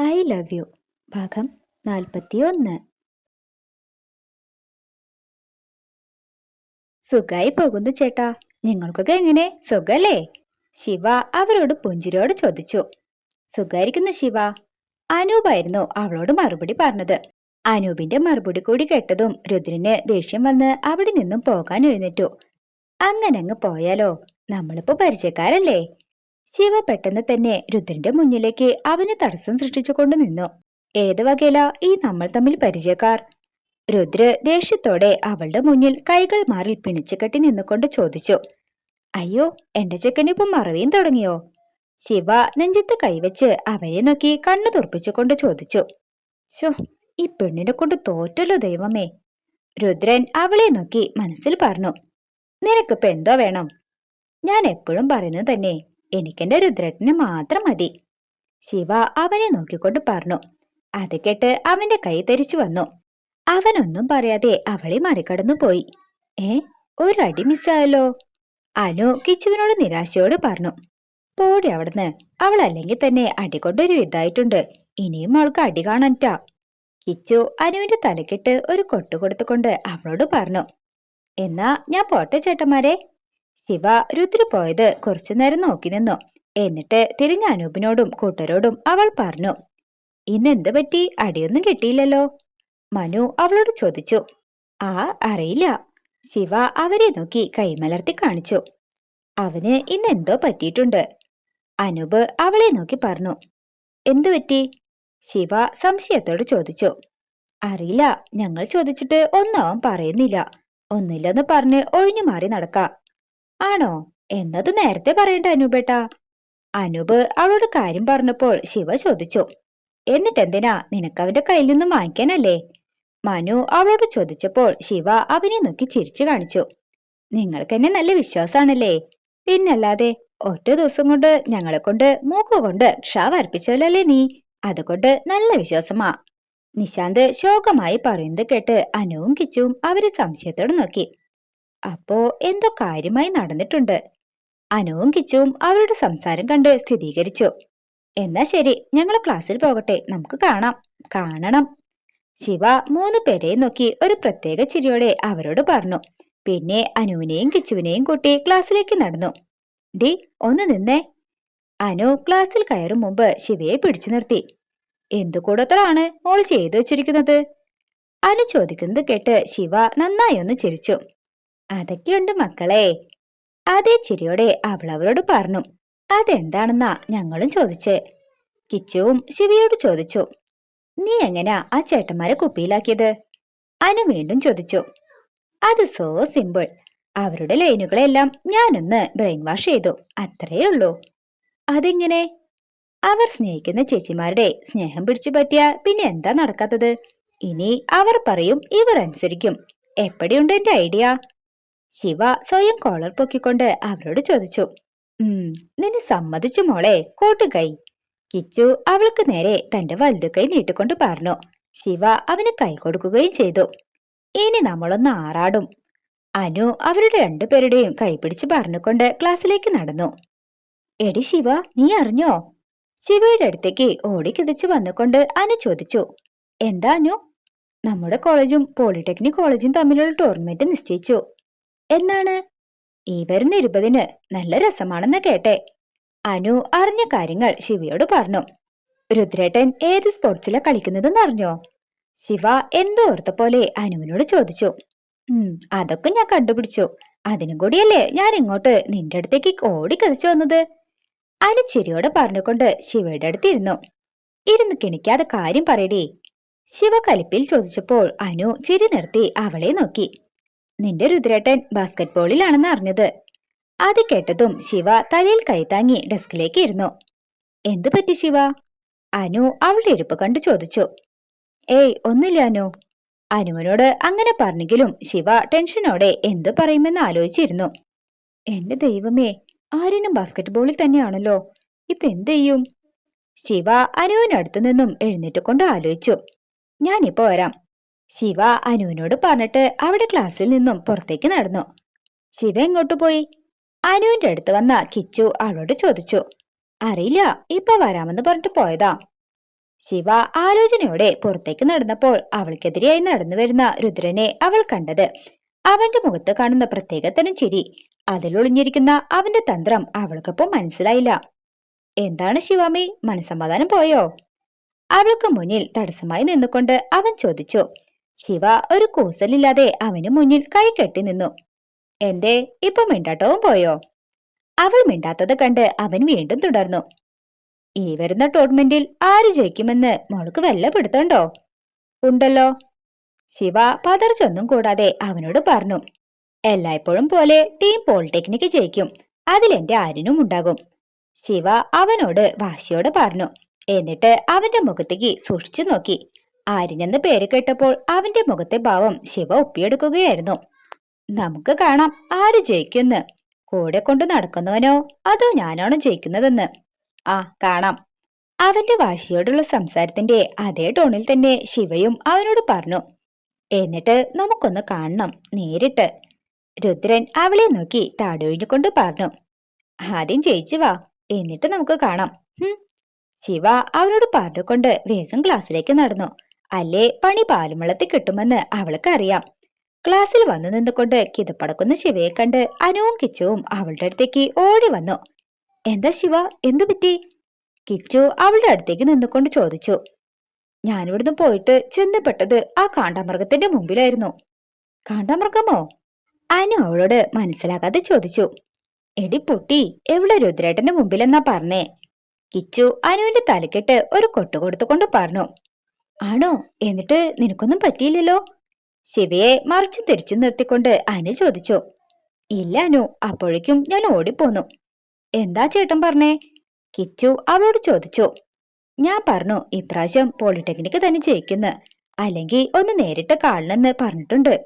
I love you. ഭാഗം നാൽപ്പത്തിയൊന്ന്. സുഖായി പോകുന്നു ചേട്ടാ. നിങ്ങൾക്കൊക്കെ എങ്ങനെ? സുഖല്ലേ? ശിവ അവരോട് പുഞ്ചിരിയോട് ചോദിച്ചു. സുഖായിരിക്കുന്നു ശിവ. അനൂപായിരുന്നു അവളോട് മറുപടി പറഞ്ഞത്. അനൂപിന്റെ മറുപടി കൂടി കേട്ടതും രുദ്രന് ദേഷ്യം വന്ന് അവിടെ നിന്നും പോകാൻ എഴുന്നേറ്റു. അങ്ങനെ അങ്ങ് പോയാലോ? നമ്മളിപ്പോ പരിചയക്കാരല്ലേ? ശിവ പെട്ടെന്ന് തന്നെ രുദ്രന്റെ മുന്നിലേക്ക് അവന് തടസ്സം സൃഷ്ടിച്ചുകൊണ്ട് നിന്നു. ഏത് വകയില ഈ നമ്മൾ തമ്മിൽ പരിചയക്കാർ? രുദ്ര ദേഷ്യത്തോടെ അവളുടെ മുന്നിൽ കൈകൾ മാറിൽ പിണിച്ചു കെട്ടി നിന്നുകൊണ്ട് ചോദിച്ചു അയ്യോ എന്റെ ചെക്കനിപ്പോ മറവിയും തുടങ്ങിയോ? ശിവ നെഞ്ചത്ത് കൈവച്ച് അവരെ നോക്കി കണ്ണു തുറപ്പിച്ചുകൊണ്ട് ചോദിച്ചു ശോ ഈ പെണ്ണിനെ കൊണ്ട് തോറ്റല്ലോ ദൈവമേ. രുദ്രൻ അവളെ നോക്കി മനസ്സിൽ പറഞ്ഞു നിനക്കിപ്പോ എന്തോ വേണം? ഞാൻ എപ്പോഴും പറയുന്നത് തന്നെ എനിക്കെന്റെ രുദ്രട്ടിന് മാത്രം മതി. ശിവ അവനെ നോക്കിക്കൊണ്ട് പറഞ്ഞു. അത് കേട്ട് അവന്റെ കൈ തിരിച്ചു വന്നു. അവനൊന്നും പറയാതെ അവളെ മറികടന്നു പോയി. ഏ ഒരു അടി മിസ്സായല്ലോ? അനു കിച്ചുവിനോട് നിരാശയോട് പറഞ്ഞു. പോടി അവിടുന്ന്. അവൾ അല്ലെങ്കിൽ തന്നെ അടി കൊണ്ടൊരു ഇതായിട്ടുണ്ട്. ഇനിയും അവൾക്ക് അടി കാണാന്റാ കിച്ചു അനുവിന്റെ തലക്കിട്ട് ഒരു കൊട്ടു കൊടുത്തുകൊണ്ട് അവളോട് പറഞ്ഞു. എന്നാ ഞാൻ പോട്ടെ ചേട്ടന്മാരെ. ശിവ രുദ്ര പോയത് കുറച്ചു നേരം നോക്കി നിന്നു. എന്നിട്ട് തിരിഞ്ഞ അനൂപിനോടും കൂട്ടരോടും അവൾ പറഞ്ഞു ഇന്ന് എന്ത് പറ്റി? അടിയൊന്നും കിട്ടിയില്ലല്ലോ. മനു അവളോട് ചോദിച്ചു ആ അറിയില്ല. ശിവ അവരെ നോക്കി കൈമലർത്തി കാണിച്ചു അവന് ഇന്ന് എന്തോ പറ്റിയിട്ടുണ്ട്. അനൂപ് അവളെ നോക്കി പറഞ്ഞു എന്തു പറ്റി? ശിവ സംശയത്തോട് ചോദിച്ചു അറിയില്ല ഞങ്ങൾ ചോദിച്ചിട്ട് ഒന്നും പറയുന്നില്ല. ഒന്നില്ലെന്ന് പറഞ്ഞ് ഒഴിഞ്ഞു മാറി നടക്കാം. ആണോ? എന്നത് നേരത്തെ പറയണ്ട അനൂപേട്ടാ. അനൂപ് അവളോട് കാര്യം പറഞ്ഞപ്പോൾ ശിവ ചോദിച്ചു എന്നിട്ടെന്തിനാ നിനക്കവന്റെ കയ്യിൽ നിന്നും വാങ്ങിക്കാനല്ലേ? മനു അവളോട് ചോദിച്ചപ്പോൾ ശിവ അവനെ നോക്കി ചിരിച്ചു കാണിച്ചു നിങ്ങൾക്ക് എന്നെ നല്ല വിശ്വാസമാണല്ലേ പിന്നല്ലാതെ ഒറ്റ ദിവസം കൊണ്ട് ഞങ്ങളെ കൊണ്ട് മൂക്കുകൊണ്ട് ക്ഷാവ് വരപ്പിച്ചല്ലേ നീ? അതുകൊണ്ട് നല്ല വിശ്വാസമാ. നിശാന്ത് ശോകമായി പറയുന്നത് കേട്ട് അനുവും കിച്ചും അവരെ സംശയത്തോടെ നോക്കി. അപ്പോ എന്തോ കാര്യമായി നടന്നിട്ടുണ്ട്. അനുവും കിച്ചുവും അവരുടെ സംസാരം കണ്ട് സ്ഥിരീകരിച്ചു. എന്നാ ശരി ഞങ്ങൾ ക്ലാസ്സിൽ പോകട്ടെ നമുക്ക് കാണാം. കാണണം. ശിവ മൂന്ന് പേരെ നോക്കി ഒരു പ്രത്യേക ചിരിയോടെ അവരോട് പറഞ്ഞു. പിന്നെ അനുവിനെയും കിച്ചുവിനെയും കൂട്ടി ക്ലാസ്സിലേക്ക് നടന്നു. ഡി ഒന്ന് നിന്നേ. അനു ക്ലാസ്സിൽ കയറും മുമ്പ് ശിവയെ പിടിച്ചു നിർത്തി. എന്തു കൂടത്തലാണ് മോൾ ചെയ്തു വെച്ചിരിക്കുന്നത്? അനു ചോദിക്കുന്നത് കേട്ട് ശിവ നന്നായി ഒന്ന് ചിരിച്ചു. അതൊക്കെയുണ്ട് മക്കളെ. അതേ ചിരിയോടെ അവൾ അവരോട് പറഞ്ഞു അതെന്താണെന്നാ ഞങ്ങളും ചോദിച്ചേ? കിച്ചുവും ശിവയോട് ചോദിച്ചു നീ എങ്ങനാ ആ ചേട്ടന്മാരെ കുപ്പിയിലാക്കിയത്? അനു വീണ്ടും ചോദിച്ചു അത് സോ സിമ്പിൾ അവരുടെ ലൈനുകളെല്ലാം ഞാനൊന്ന് ബ്രെയിൻ വാഷ് ചെയ്തു അത്രയേ ഉള്ളൂ. അതെങ്ങനെ? അവർ സ്നേഹിക്കുന്ന ചേച്ചിമാരുടെ സ്നേഹം പിടിച്ചു പറ്റിയ പിന്നെ എന്താ നടക്കാത്തത്? ഇനി അവർ പറയും ഇവർ അനുസരിക്കും. എപ്പടിയുണ്ട് എന്റെ ഐഡിയ? ശിവ സ്വയം കോളർ പൊക്കിക്കൊണ്ട് അവരോട് ചോദിച്ചു ഉം നിന്നെ സമ്മതിച്ചു മോളെ കോട്ടുകൈ കിച്ചു അവൾക്ക് നേരെ തന്റെ വലുതു കൈ നീട്ടിക്കൊണ്ട് പറഞ്ഞു ശിവ അവന് കൈ കൊടുക്കുകയും ചെയ്തു. ഇനി നമ്മളൊന്ന് ആറാടും. അനു അവരുടെ രണ്ടുപേരുടെയും കൈപിടിച്ച് പറഞ്ഞുകൊണ്ട് ക്ലാസ്സിലേക്ക് നടന്നു. എടി ശിവ നീ അറിഞ്ഞോ? ശിവയുടെ അടുത്തേക്ക് ഓടിക്കിതച്ചു വന്നുകൊണ്ട് അനു ചോദിച്ചു എന്താ അനു? നമ്മുടെ കോളേജും പോളിടെക്നിക് കോളേജും തമ്മിലുള്ള ടൂർണമെന്റ് നിശ്ചയിച്ചു. എന്നാണ്? ഈ വരുന്ന ഇരുപതിന് നല്ല രസമാണെന്ന് കേട്ടെ. അനു അറിഞ്ഞ കാര്യങ്ങൾ ശിവയോട് പറഞ്ഞു. രുദ്രേട്ടൻ ഏത് സ്പോർട്സിലാ കളിക്കുന്നതെന്ന് അറിഞ്ഞോ? ശിവ എന്തോ ഓർത്ത പോലെ അനുവിനോട് ചോദിച്ചു. ഉം അതൊക്കെ ഞാൻ കണ്ടുപിടിച്ചു. അതിനും കൂടിയല്ലേ ഞാൻ ഇങ്ങോട്ട് നിന്റെ അടുത്തേക്ക് ഓടി കതിച്ചു വന്നത്? അനു ചിരിയോടെ പറഞ്ഞുകൊണ്ട് ശിവയുടെ അടുത്തിരുന്നു ഇരുന്ന് കിണിക്കാതെ കാര്യം പറയടേ. ശിവ കലിപ്പിൽ ചോദിച്ചപ്പോൾ അനു ചിരി നിർത്തി അവളെ നോക്കി. നിന്റെ രുദ്രേട്ടൻ ബാസ്കറ്റ് ബോളിലാണെന്ന് അറിഞ്ഞത്. അത് കേട്ടതും ശിവ തലയിൽ കൈത്താങ്ങി ഡെസ്കിലേക്ക് ഇരുന്നു. എന്തു പറ്റി ശിവ? അനു അവളുടെ ഇരിപ്പ് കണ്ടു ചോദിച്ചു. ഏയ് ഒന്നില്ല അനു. അനുവിനോട് അങ്ങനെ പറഞ്ഞെങ്കിലും ശിവ ടെൻഷനോടെ എന്തു പറയുമെന്ന് ആലോചിച്ചിരുന്നു. എന്റെ ദൈവമേ ആര്യനും ബാസ്കറ്റ് ബോളിൽ തന്നെയാണല്ലോ. ഇപ്പൊ എന്ത് ചെയ്യും? ശിവ അനുവിനടുത്തു നിന്നും എഴുന്നേറ്റ് കൊണ്ട് ആലോചിച്ചു. ഞാനിപ്പോ വരാം. ശിവ അനുവിനോട് പറഞ്ഞിട്ട് അവിടെ ക്ലാസ്സിൽ നിന്നും പുറത്തേക്ക് നടന്നു. ശിവ എങ്ങോട്ട് പോയി? അനുവിന്റെ അടുത്ത് വന്ന കിച്ചു അവളോട് ചോദിച്ചു. അറിയില്ല ഇപ്പൊ വരാമെന്ന് പറഞ്ഞിട്ട് പോയതാ. ശിവ ആലോചനയോടെ പുറത്തേക്ക് നടന്നപ്പോൾ അവൾക്കെതിരെയായി നടന്നു വരുന്ന രുദ്രനെ അവൾ കണ്ടത്. അവന്റെ മുഖത്ത് കാണുന്ന പ്രത്യേകതരം ചിരി അതിലൊളിഞ്ഞിരിക്കുന്ന അവന്റെ തന്ത്രം അവൾക്കപ്പോൾ മനസ്സിലായില്ല. എന്താണ് ശിവാമി? മനസമാധാനം പോയോ? അവൾക്ക് മുന്നിൽ തടസ്സമായി നിന്നുകൊണ്ട് അവൻ ചോദിച്ചു. ശിവ ഒരു കൂസലില്ലാതെ അവന് മുന്നിൽ കൈ കെട്ടി നിന്നു. എന്തേ ഇപ്പൊ മിണ്ടാട്ടവും പോയോ? അവൾ മിണ്ടാത്തത് കണ്ട് അവൻ വീണ്ടും തുടർന്നു. ഈ വരുന്ന ടൂർണമെന്റിൽ ആര് ജയിക്കുമെന്ന് മോൾക്ക് വല്ല പിടുത്തണ്ടോ ഉണ്ടല്ലോ. ശിവ പതർച്ചൊന്നും കൂടാതെ അവനോട് പറഞ്ഞു. എല്ലായ്പ്പോഴും പോലെ ടീം പോളിടെക്നിക് ജയിക്കും. അതിലെന്റെ ആരിനും ഉണ്ടാകും. ശിവ അവനോട് വാശിയോട് പറഞ്ഞു. എന്നിട്ട് അവന്റെ മുഖത്തേക്ക് സൂക്ഷിച്ചു നോക്കി. ആര്യനെന്ന് പേര് കേട്ടപ്പോൾ അവന്റെ മുഖത്തെ ഭാവം ശിവ ഒപ്പിയെടുക്കുകയായിരുന്നു. നമുക്ക് കാണാം ആര് ജയിക്കുന്ന്? കൂടെ കൊണ്ട് നടക്കുന്നവനോ? അതോ ഞാനാണോ ജയിക്കുന്നതെന്ന്? ആ കാണാം. അവന്റെ വാശിയോടുള്ള സംസാരത്തിന്റെ അതേ ടോണിൽ തന്നെ ശിവയും അവനോട് പറഞ്ഞു എന്നിട്ട് നമുക്കൊന്ന് കാണണം നേരിട്ട്. രുദ്രൻ അവളെ നോക്കി താടൊഴിഞ്ഞുകൊണ്ട് പറഞ്ഞു ആദ്യം ജയിച്ചു വാ എന്നിട്ട് നമുക്ക് കാണാം. ശിവ അവനോട് പറഞ്ഞുകൊണ്ട് വേഗം ക്ലാസ്സിലേക്ക് നടന്നു. അല്ലേ? പണി പാലുമളത്തിൽ കിട്ടുമെന്ന് അവൾക്ക് അറിയാം ക്ലാസ്സിൽ വന്നു നിന്നുകൊണ്ട് കിതപ്പടക്കുന്ന ശിവയെ കണ്ട് അനുവും കിച്ചുവും അവളുടെ അടുത്തേക്ക് ഓടി വന്നു. എന്താ ശിവ? എന്തു പറ്റി? കിച്ചു അവളുടെ അടുത്തേക്ക് നിന്നുകൊണ്ട് ചോദിച്ചു. ഞാനിവിടുന്ന് പോയിട്ട് ചെന്നപ്പെട്ടത് ആ കാണ്ടാമൃഗത്തിന്റെ മുമ്പിലായിരുന്നു. കാണ്ടാമൃഗമോ? അനു അവളോട് മനസ്സിലാക്കാതെ ചോദിച്ചു. എടി പൊട്ടി എവിടെ രുദ്രേട്ടന്റെ മുമ്പിലെന്നാ പറഞ്ഞേ? കിച്ചു അനുവിന്റെ തലക്കെട്ട് ഒരു കൊട്ടു കൊടുത്തുകൊണ്ട് പറഞ്ഞു. ആണോ? എന്നിട്ട് നിനക്കൊന്നും പറ്റിയില്ലല്ലോ? ശിവയെ മറിച്ചു തിരിച്ചു നിർത്തിക്കൊണ്ട് അനു ചോദിച്ചു. ഇല്ല അനു. അപ്പോഴേക്കും ഞാൻ ഓടിപ്പോന്നു. എന്താ ചേട്ടൻ പറഞ്ഞേ? കിച്ചു അവളോട് ചോദിച്ചു. ഞാൻ പറഞ്ഞു ഇപ്രാവശ്യം പോളിടെക്നിക്ക് തന്നെ ജയിക്കുന്ന. അല്ലെങ്കിൽ ഒന്ന് നേരിട്ട് കാണണമെന്ന് പറഞ്ഞിട്ടുണ്ട്.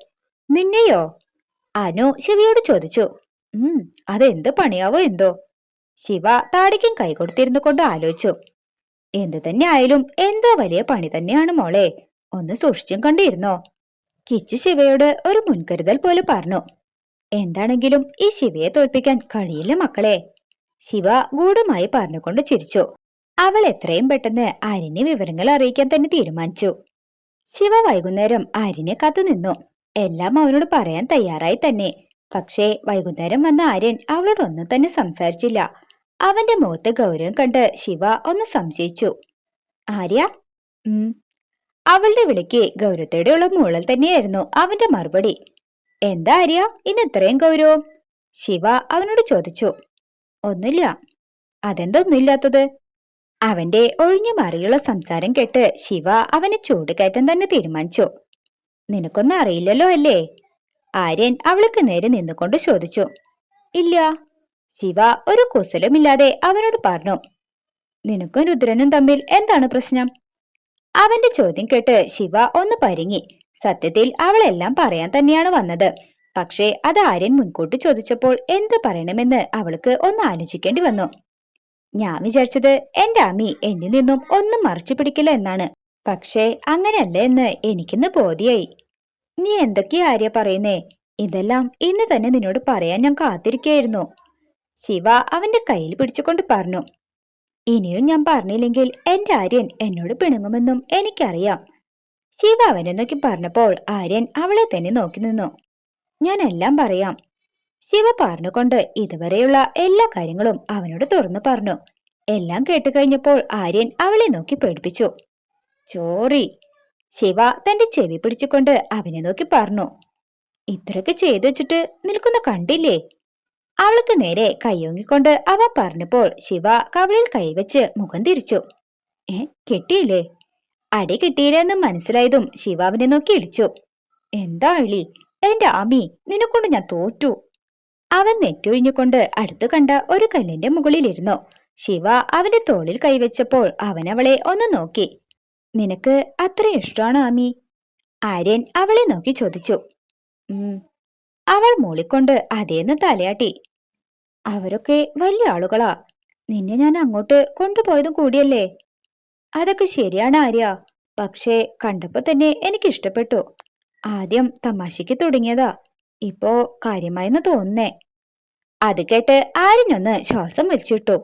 നിന്നെയോ? അനു ശിവയോട് ചോദിച്ചു. ഉം അതെന്ത് പണിയാവോ എന്തോ? ശിവ താടിക്കും കൈ കൊടുത്തിരുന്നു കൊണ്ട് ആലോചിച്ചു. എന്ത് തന്നെ ആയാലും എന്തോ വലിയ പണി തന്നെയാണ് മോളെ. ഒന്ന് സൂക്ഷിച്ചും കണ്ടിരുന്നോ? കിച്ചു ശിവയോട് ഒരു മുൻകരുതൽ പോലെ പറഞ്ഞു. എന്താണെങ്കിലും ഈ ശിവയെ തോൽപ്പിക്കാൻ കഴിയില്ല മക്കളെ. ശിവ ഗൂഢമായി പറഞ്ഞുകൊണ്ട് ചിരിച്ചു. അവൾ എത്രയും പെട്ടെന്ന് ആര്യനെ വിവരങ്ങൾ അറിയിക്കാൻ തന്നെ തീരുമാനിച്ചു. ശിവ വൈകുന്നേരം ആര്യനെ കാത്തുനിന്നു എല്ലാം അവനോട് പറയാൻ തയ്യാറായി തന്നെ. പക്ഷേ വൈകുന്നേരം വന്ന ആര്യൻ അവളോടൊന്നും തന്നെ സംസാരിച്ചില്ല. അവന്റെ മുഖത്ത് ഗൗരവം കണ്ട് ശിവ ഒന്ന് സംശയിച്ചു. ആര്യ? അവളുടെ വിളിക്ക് ഗൗരവത്തോടെയുള്ള മൂളൽ തന്നെയായിരുന്നു അവന്റെ മറുപടി. എന്താ ആര്യ? ഇന്ന് ഇത്രയും ഗൗരവം? ശിവ അവനോട് ചോദിച്ചു. ഒന്നുമില്ല. അതെന്തൊന്നുമില്ലാത്തത് അവന്റെ ഒഴിഞ്ഞു മാറിയുള്ള സംസാരം കേട്ട് ശിവ അവനെ ചൂടുകയറ്റം തന്നെ തീരുമാനിച്ചു. നിനക്കൊന്നും അറിയില്ലല്ലോ അല്ലേ? ആര്യൻ അവൾക്ക് നേരെ നിന്നുകൊണ്ട് ചോദിച്ചു. ഇല്ല. ശിവ ഒരു കുസലുമില്ലാതെ അവനോട് പറഞ്ഞു നിനക്കും രുദ്രനും തമ്മിൽ എന്താണ് പ്രശ്നം? അവന്റെ ചോദ്യം കേട്ട് ശിവ ഒന്ന് പരിങ്ങി. സത്യത്തിൽ അവളെല്ലാം പറയാൻ തന്നെയാണ് വന്നത്. പക്ഷേ അത് ആര്യൻ മുൻകൂട്ടി ചോദിച്ചപ്പോൾ എന്ത് പറയണമെന്ന് അവൾക്ക് ഒന്ന് ആലോചിക്കേണ്ടി വന്നു. ഞാൻ വിചാരിച്ചത് എന്റെ അമ്മി എന്നിൽ നിന്നും ഒന്നും മറച്ചു പിടിക്കില്ല എന്നാണ്. പക്ഷേ അങ്ങനെയല്ല എന്ന് എനിക്കിന്ന് ബോധ്യായി. നീ എന്തൊക്കെയാ ആര്യ പറയുന്നേ? ഇതെല്ലാം ഇന്ന് തന്നെ നിന്നോട് പറയാൻ ഞാൻ കാത്തിരിക്കുകയായിരുന്നു ശിവ അവന്റെ കയ്യിൽ പിടിച്ചുകൊണ്ട് പറഞ്ഞു ഇനിയും ഞാൻ പറഞ്ഞില്ലെങ്കിൽ എന്റെ ആര്യൻ എന്നോട് പിണങ്ങുമെന്നും എനിക്കറിയാം. ശിവ അവനെ നോക്കി പറഞ്ഞപ്പോൾ ആര്യൻ അവളെ തന്നെ നോക്കി നിന്നു. ഞാൻ എല്ലാം പറയാം. ശിവ പറഞ്ഞുകൊണ്ട് ഇതുവരെയുള്ള എല്ലാ കാര്യങ്ങളും അവനോട് തുറന്നു പറഞ്ഞു. എല്ലാം കേട്ടു കഴിഞ്ഞപ്പോൾ ആര്യൻ അവളെ നോക്കി പേടിപ്പിച്ചു. ചോറി. ശിവ തന്റെ ചെവി പിടിച്ചുകൊണ്ട് അവനെ നോക്കി പറഞ്ഞു ഇത്രയൊക്കെ ചെയ്തു വെച്ചിട്ട് നിൽക്കുന്ന കണ്ടില്ലേ? അവൾക്ക് നേരെ കയ്യോങ്ങിക്കൊണ്ട് അവ പറഞ്ഞപ്പോൾ ശിവ കവളിൽ കൈവച്ച് മുഖം തിരിച്ചു. ഏ കെട്ടിയില്ലേ? അടി കിട്ടിയില്ലെന്ന് മനസ്സിലായതും ശിവ അവനെ നോക്കി ഇടിച്ചു. എന്താ അളി? എന്റെ ആമി നിനക്കൊണ്ട് ഞാൻ തോറ്റു. അവൻ നെറ്റൊഴിഞ്ഞുകൊണ്ട് അടുത്തു കണ്ട ഒരു കല്ലിന്റെ മുകളിലിരുന്നു. ശിവ അവന്റെ തോളിൽ കൈവച്ചപ്പോൾ അവൻ അവളെ ഒന്ന് നോക്കി. നിനക്ക് അത്ര ഇഷ്ടമാണ് ആമി ആര്യൻ അവളെ നോക്കി ചോദിച്ചു. അവൾ മൂളിക്കൊണ്ട് അതേന്ന് തലയാട്ടി. അവരൊക്കെ വലിയ ആളുകളാ. നിന്നെ ഞാൻ അങ്ങോട്ട് കൊണ്ടുപോയതും കൂടിയല്ലേ? അതൊക്കെ ശരിയാണ് ആര്യ. പക്ഷേ കണ്ടപ്പോ തന്നെ എനിക്ക് ഇഷ്ടപ്പെട്ടു ആദ്യം തമാശയ്ക്ക് തുടങ്ങിയതാ. ഇപ്പോ കാര്യമായെന്ന് തോന്നുന്നേ. അത് കേട്ട് ആര്യനൊന്ന് ശ്വാസം വലിച്ചിട്ടു.